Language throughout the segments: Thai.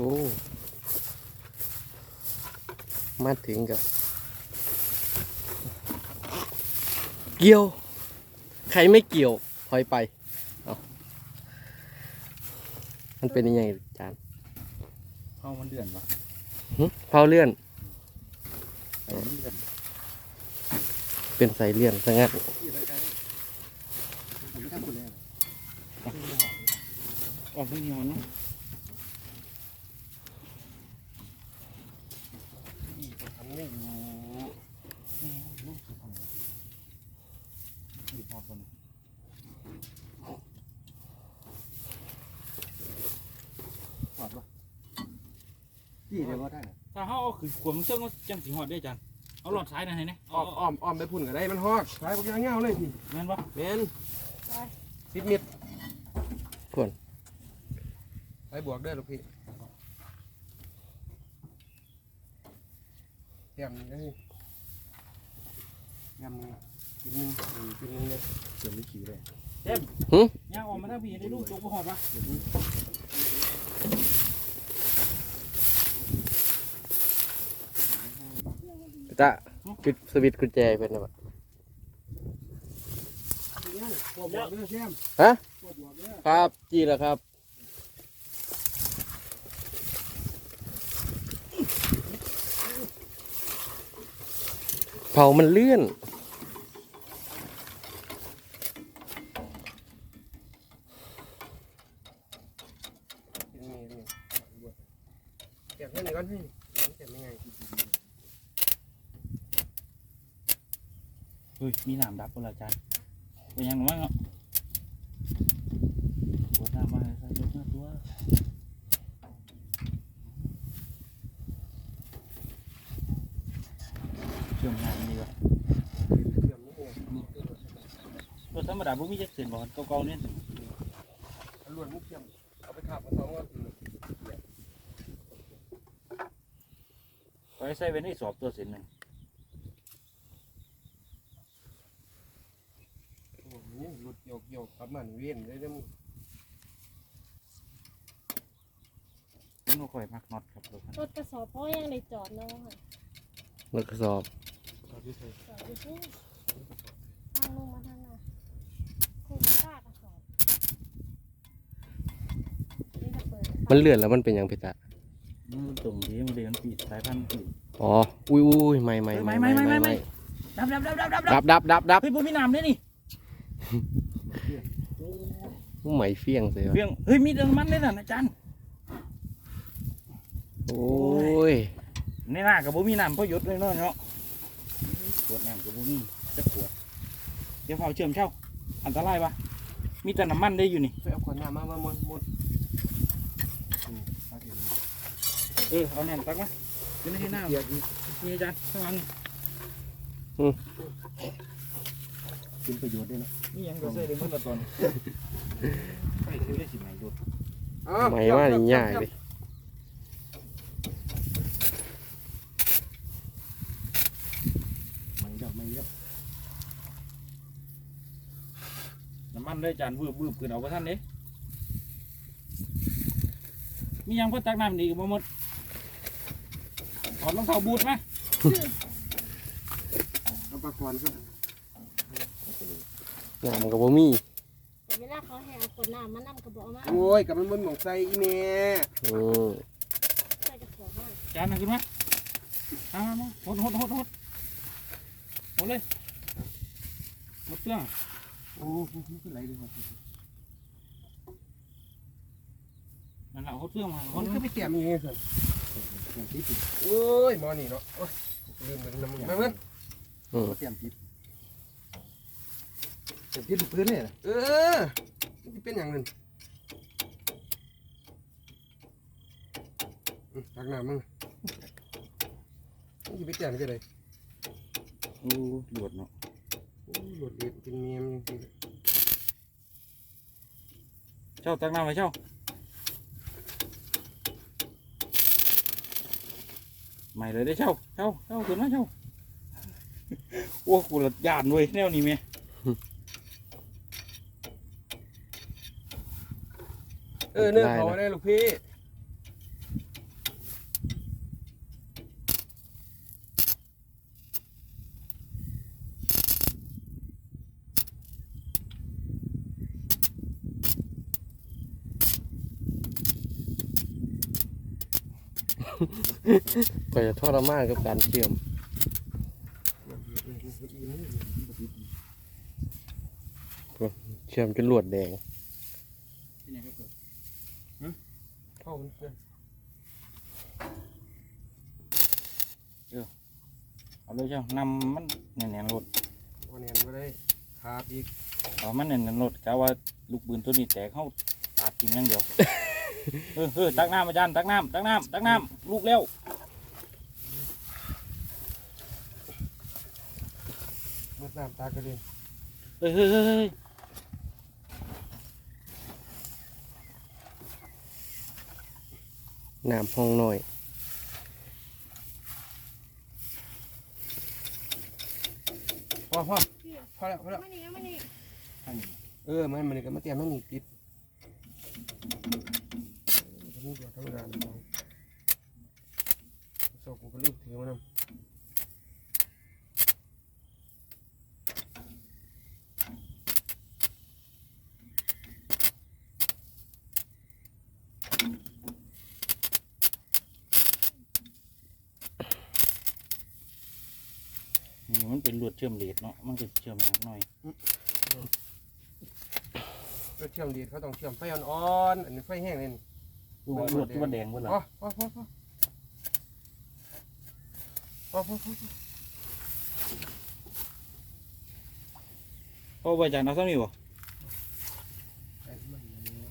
อ้มาถึงกับเกี่ยว ใครไม่เกี่ยวถอยไปเอามันเป็นยังไงจานเข้ามันเดือนปะหึเผาเลื่อนไอ้มันเดือน เป็นสายเลื่อนซะงั้นผมไม่ทำคุณเลยออกไม่ยอนเนาะทำไม่อยู่แม่ลูกจะทำอะไรอยู่พอคนหอดปะ พี่เดี๋ยวก็ได้เหรอถ้าเขาเอาขึ้นขวมเครื่องก็จังสิหอดได้จันเอาหลอดซ้ายนะให้นะอ้อมอ้อมอ้อมไปพุ่นก็ได้มันฮอดสายพวกยางเงาเลยพี่แม่นปะแมนสิบเมตรพ่นไปบวกเด้อลูกพี่แก้มนี่เลยแก้มนี่กินหนึงอืมกินหนึงเลยเดี๋ยวไม่ขี่เลยย่างออกมาถ้าพี่ได้ลูกจกก็หอดปะ จะปิดสวิตช์กุญแจเป็นไรพวกบวกเด้อแก้มฮะครับจีแล้วครับเผามันเลื่อนเกินนี่นี่บวกแก้ไหนก่อนพี่แก้มยังไง เฮ้ย มีหน้ำดับคนละจันเป็นยังไงบ้างเนาะปวดน้ำมาใส่รถหน้าตัวเชื่อมงานดีกว่าเชื่อมนี่เองรถธรรมดาพวกมีจักเส้นบ่เก่าๆเนี่ยลวนมุกเชื่อมเอาไปขับมาสองก็คือไปใส่ไว้ในสอบตัวเส้นหนึ่ง โอ้โหนี่รถ โยกโยกกลับมานี่เวียนเลยเด้อมึงมันบ่ค่อยมักน็อตครับรถคันรถกระสอบเพราะยังในจอดเนาะค่ะรถกระสอบจอดอยู่ที่ทางลงมาทางน่ะคูกล้ากระสอบนี่จะเปิดมันเลื่อนแล้วมันเป็นยังไงตะมันตรงดีมันเรียนปีสายพันธุ์ปีอ๋ออุ้ยอุ้ยไม่ไม่เออไม่ไม่ไม่ไม่ไม่ไม่ไม่ ดับดับดับดับดับดัดับบดับดับดับเฮ้ยบ่มีน้ำด้วยนี่ ไหมเฟี้ยงเสียเพียงเฮ้ยมีน้ำมันด้วยนะอาจารย์โอ้ยในหน้ากับบ่มีน้ำพราะหยดเลยเนาะเนาะขวดน้ำกับบ่มีจะขวดเดี๋ยวเฝ้าเชื่อมเช่าอันตรายปะมีแต่น้ำมันได้อยู่นี่ไปเอาขวดน้ำมามาหมดหมดเออเอาแหนมตักมาอยู่ในที่น้ำเกียร์อีนี่อาจารย์ข้างหลังนี่ เป็นประโยชน์ด้วยนะนี่ยังก็ใส่ได้เมื่อตอนไปซื้อได้สิไหนหยดอ้ไหมว่านี่ยากเลยไม่เยอะไม่เยอะน้ำมันได้อาจารย์วืบวืบขึ้นเอาไปท่านเด้มียังก็ตักน้ำดีบ่หมดถอดรองเท้าบูทมาเอาปลาคอนครับ น้ำกับบ่มีเวลาเขาแห่ขวดน้ำมันน้ำกระบอกมาโอ้ยกับมันมันหมองใส่อีเมอืมใส่กระสอบมาจานหนึ่งขึ้นมาเอามามาหดหดหดหดหดเลยหมดเครื่องโอ้ไม่เป็นไรเลยครับนั่นแหละหดเครื่องมาหมันดก็ไปเตรียมอีเมสิโอ้ยหมอนี่เนาะโอ้ยลืมไปน้ำมันมันเตรียมติดเตรียมติ ดลูกพื้นเลยนะเออมันจะเป็นอย่างนั้นอืมตักน้ำมึงมันจะไปเตรียมจะไดโอ้หลวดเนาะโอ้ยหลุดเอ็ดกินเมียมจริงเช่าตักน้ำไปเช่าไม่เลยได้เช่าเช่าเช่าขึ้นมาเช่าโอ้กูละยานเว้ยแนวนี้เมี เออเนื้อเขาได้ลูกพี่ก็จะทรมานกับการเชื่อมเชื่อมจนหลวดแดงที่ไหนครับ เข้ามันเพื่อนเอาเลยเจ้านำมันแน่นๆรถวันนี้ไม่ได้ขาดอีกเอามันแน่นๆรถกะว่าลูกปืนตัวนี้แตกเข้าตัดกินอย่างเดียว เออเออตักน้ำอาจารย์ตักน้ำตักน้ำตักน้ำลูกเร็วเมื่อน้ำตากระเด็นเฮ้ยเฮ้ยเฮ้ยเฮ้ย น้ำห้องน้อยพอพอพอแล้วพอแล้วไม่นี่ไม่นี่เออมันมันก็มาเตรียมนั่นนี่ติดนี่ตัวธรรมดาของโซกูก็รีบถือมานำ นี่ มันเป็นลวดเชื่อมเหล็กเนาะมันก็เชื่อมยากหน่อยรถเชื่อมดีดเขาต้องเชื่อมไฟอ่อนๆอันนี้ไฟแห้งเลยนี่ลวดลวดที่มันแดงเบิ่ล่ะพอพอพอพอพอพอพอโอ้ใบจานเอาเท่านี้บ่ไอ้มันเนี่ย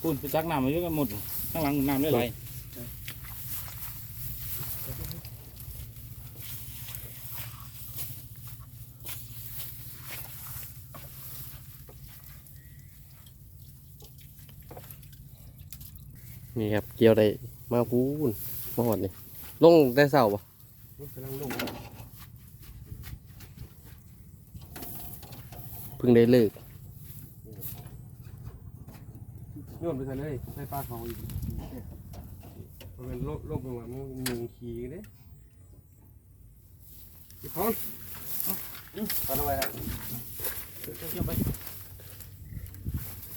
คุณไปตักน้ำมาเยอะกันหมดข้างหลังน้ำได้ไหล นี่ครับเกี่ยวได้มาพูนมาหอดนี่ลงได้เสาปะมันกำลังลงเพิ่งได้เลิกโยนไปใส่เลยใส่ปลาเขาอีกเพราะมันโลกโลกเป็นว่ามันมีขี้กันเด้พี่พรเอาทำไมล่ะเชื่อมไป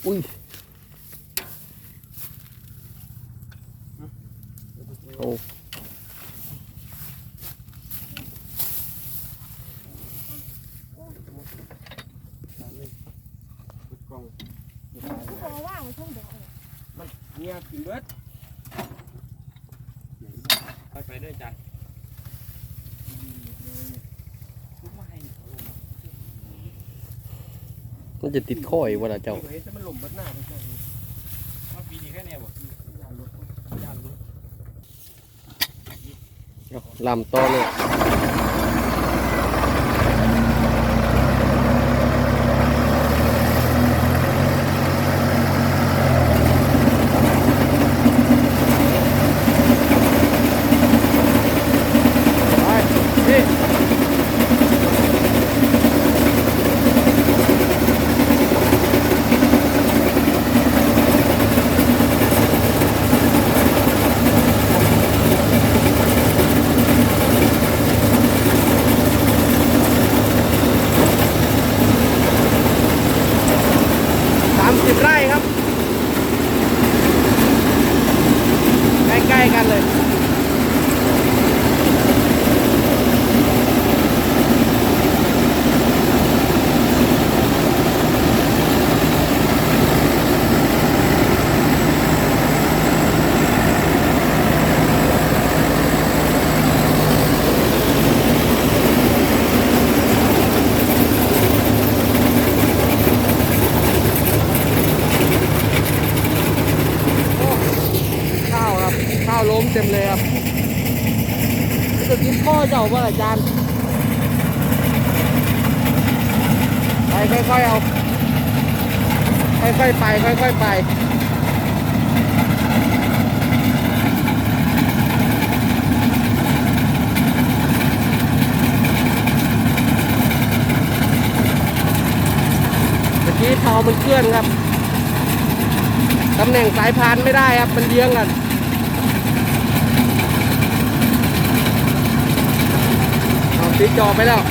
อุ้ย โอ้กล้องทุกคนว่างไว้ช่วงเดียวเนี่ยกินเบิดไปไปด้วยจานมันจะติดข้อยเวลาเจ้าเห็นแต่มันหล่มเบิดหน้าไปใช่ไหมมาปีนี้แค่นี้บ่ ยานรถยานรถ เอา ลำต้อเลย ไปนี่ สามสิบไร่ครับ ใกล้ๆกันเลย ข้าวครับ ข้าวล้ม เลยครับจะกินข้อเจ้าว่าอาจารย์ไปค่อยๆเอาค่อยๆไปค่อยๆไปเมื่อกี้เท้ามันเคลื่อนครับตำแหน่งสายพานไม่ได้ครับ มันเลี้ยงกัน เอาติดจอไปแล้ว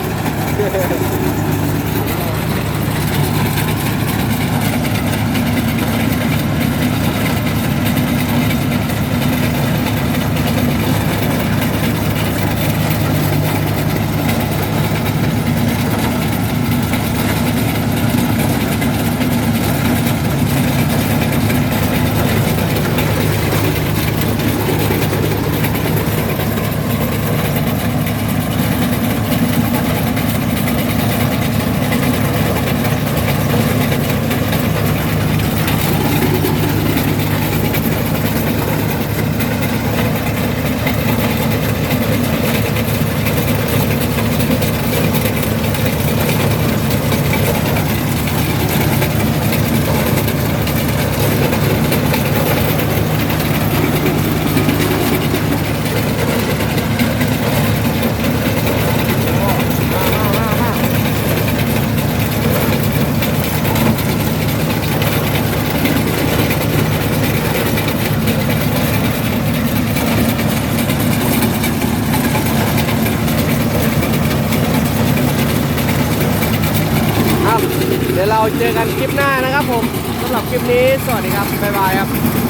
เดี๋ยวเรา เจอกันคลิปหน้านะครับผมสำหรับคลิปนี้ สวัสดีครับ บ๊ายบายครับ